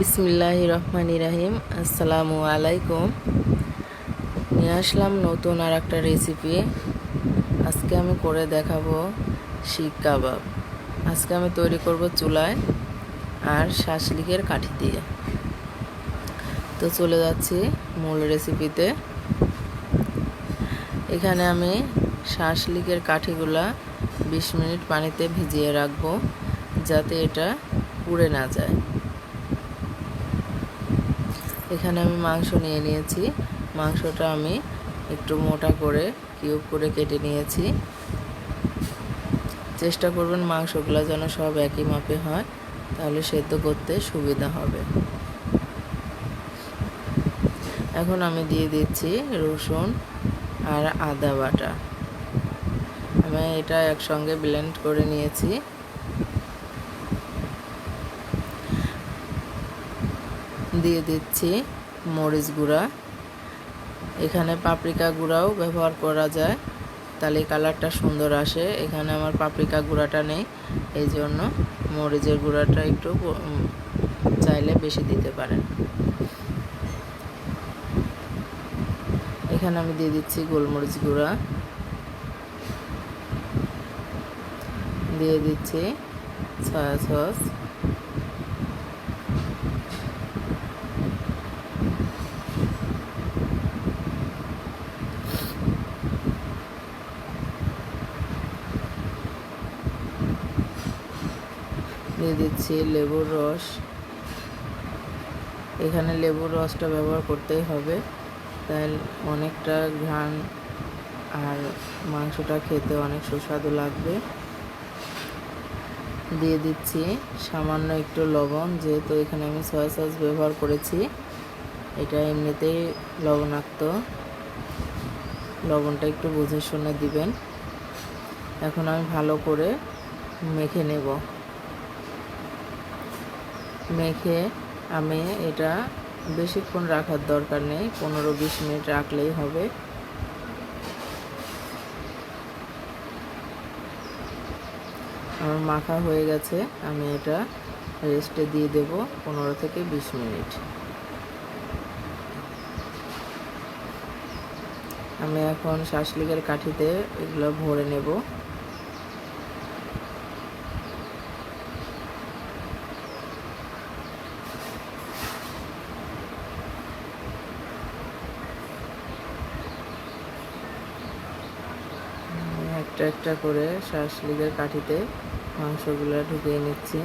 বিসমিল্লাহ রহমান ইরাহিম আসসালামু আলাইকুম। নিয়ে আসলাম নতুন আর একটা রেসিপি আজকে আমি করে দেখাবো শিক কাবাব। আজকে আমি তৈরি করব চুলায় আর শাসলিকের কাঠি দিয়ে। তো চলে যাচ্ছি মূল রেসিপিতে এখানে আমি শাসলিকের কাঠিগুলা বিশ মিনিট পানিতে ভিজিয়ে রাখব, যাতে এটা পুড়ে না যায়। এখানে আমি মাংস নিয়ে নিয়েছি। মাংসটা আমি একটু মোটা করে, কিউব করে কেটে নিয়েছি। চেষ্টা করবেন মাংসগুলো যেন সব একই মাপে হয়, তাহলে সেদ্ধ করতে সুবিধা হবে। এখন আমি দিয়ে দিচ্ছি রসুন আর আদা বাটা। আমি এটা একসঙ্গে ব্লেন্ড করে নিয়েছি। দিয়ে দিচ্ছি মরিচ গুঁড়া। এখানে পাপরিকা গুঁড়াও ব্যবহার করা যায়, তাহলে কালারটা সুন্দর আসে। এখানে আমার পাপরিকা গুঁড়াটা নেই, এই জন্য মরিচের গুঁড়াটা একটু চাইলে বেশি দিতে পারেন। এখানে আমি দিয়ে দিচ্ছি গোলমরিচ গুঁড়া। দিয়ে দিচ্ছি সয়া সস। দিয়ে দিচ্ছি লেবুর রস। এখানে লেবুর রসটা ব্যবহার করতেই হবে। তাই অনেকটা ঘ্রাণ আর মাংসটা খেতে অনেক সুস্বাদু লাগবে। দিয়ে দিচ্ছি সামান্য একটু লবণ, যেহেতু এখানে আমি সয়া সস ব্যবহার করেছি। এটা এমনিতেই লবণাক্ত। লবণটা একটু বুঝে শুনে দিবেন। এখন আমি ভালো করে মেখে নেব। মেখে আমি এটা বেশিক্ষণ রাখার দরকার নেই, পনেরো বিশ মিনিট রাখলেই হবে। আমার মাখা হয়ে গেছে, আমি এটা রেস্টে দিয়ে দেব পনেরো থেকে বিশ মিনিট। আমি এখন শাসলিকের কাঠিতে এগুলো ভরে নেব। একটা করে শাসলিকের কাঠিতে মাংসগুলো ঢুকিয়ে নিচ্ছি।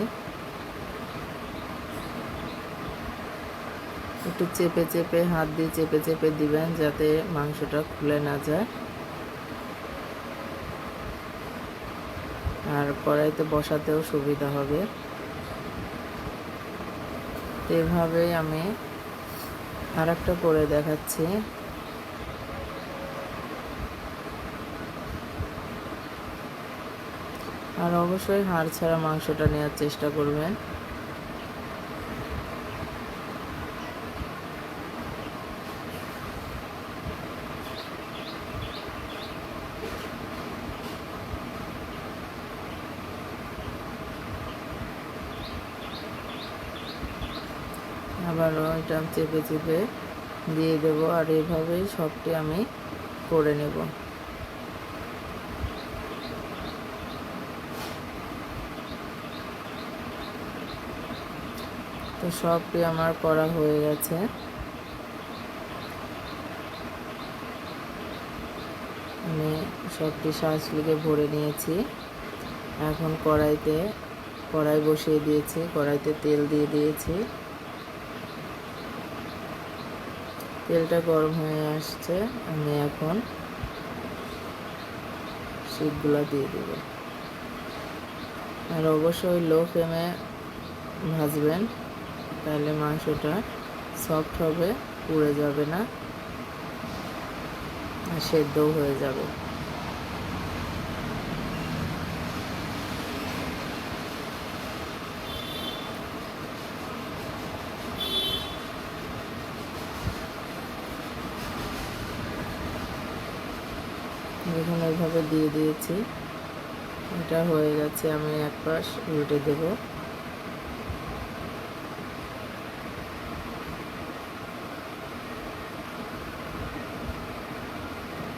একটু চেপে চেপে, হাত দিয়ে চেপে চেপে দিবেন যাতে মাংসটা খুলে না যায়। আর কড়াইতে বসাতেও সুবিধা হবে। এভাবেই আমি আর একটা করে দেখাচ্ছি। আর অবশ্যই হাড় ছাড়া মাংসটা নেওয়ার চেষ্টা করবেন। আবারও এটা চেপে চেপে দিয়ে দেবো আর এভাবেই সবটি আমি করে নেব। তো সবটি আমার করা হয়ে গেছে। আমি সবটি শাঁসলিকে ভরে নিয়েছি। এখন কড়াইতে, কড়াই বসিয়ে দিয়েছি, কড়াইতে তেল দিয়ে দিয়েছি। তেলটা গরম হয়ে আসছে, আমি এখন শিকগুলো দিয়ে দেব। আর অবশ্যই লো ফ্লেমে ভাজবেন। তাহলে মাংসটা সফট হবে, পুড়ে যাবে না আর সেদ্ধও হয়ে যাবে। দেখুন এইভাবে দিয়ে দিয়েছি। এটা হয়ে গেছে, আমি এক পাশ উল্টে দেবো।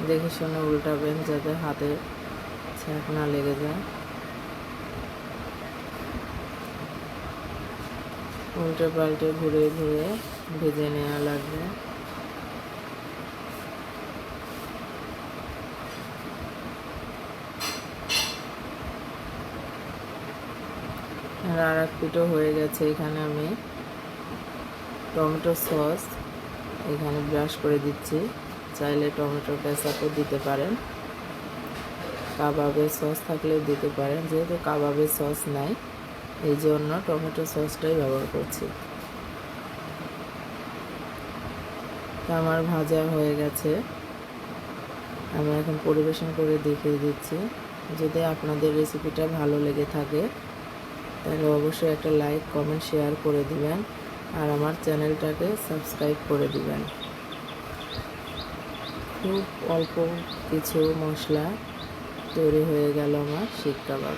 দেখে শুনে উল্টাবেন যাতে হাতে ছ্যাঁক না লেগে যায়। উল্টে পাল্টে ঘুরে ঘুরে ভেজে নেওয়া লাগবে। আর এক পিঠো হয়ে গেছে এখানে আমি টমেটো সস এখানে ব্রাশ করে দিচ্ছি। চাইলে টমেটো কেচাপও দিতে পারেন। কাবাবের সস থাকলেও দিতে পারেন, যেহেতু কাবাবের সস নাই, এই জন্য টমেটো সসটাই ব্যবহার করছি। আমার ভাজা হয়ে গেছে। আমি এখন পরিবেশন করে দেখিয়ে দিচ্ছি। যদি আপনাদের রেসিপিটা ভালো লেগে থাকে, তাহলে অবশ্যই একটা লাইক, কমেন্ট, শেয়ার করে দিবেন। আর আমার চ্যানেলটাকে সাবস্ক্রাইব করে দিবেন। খুব অল্প কিছু মশলা তৈরি হয়ে গেল আমার শিক কাবাব।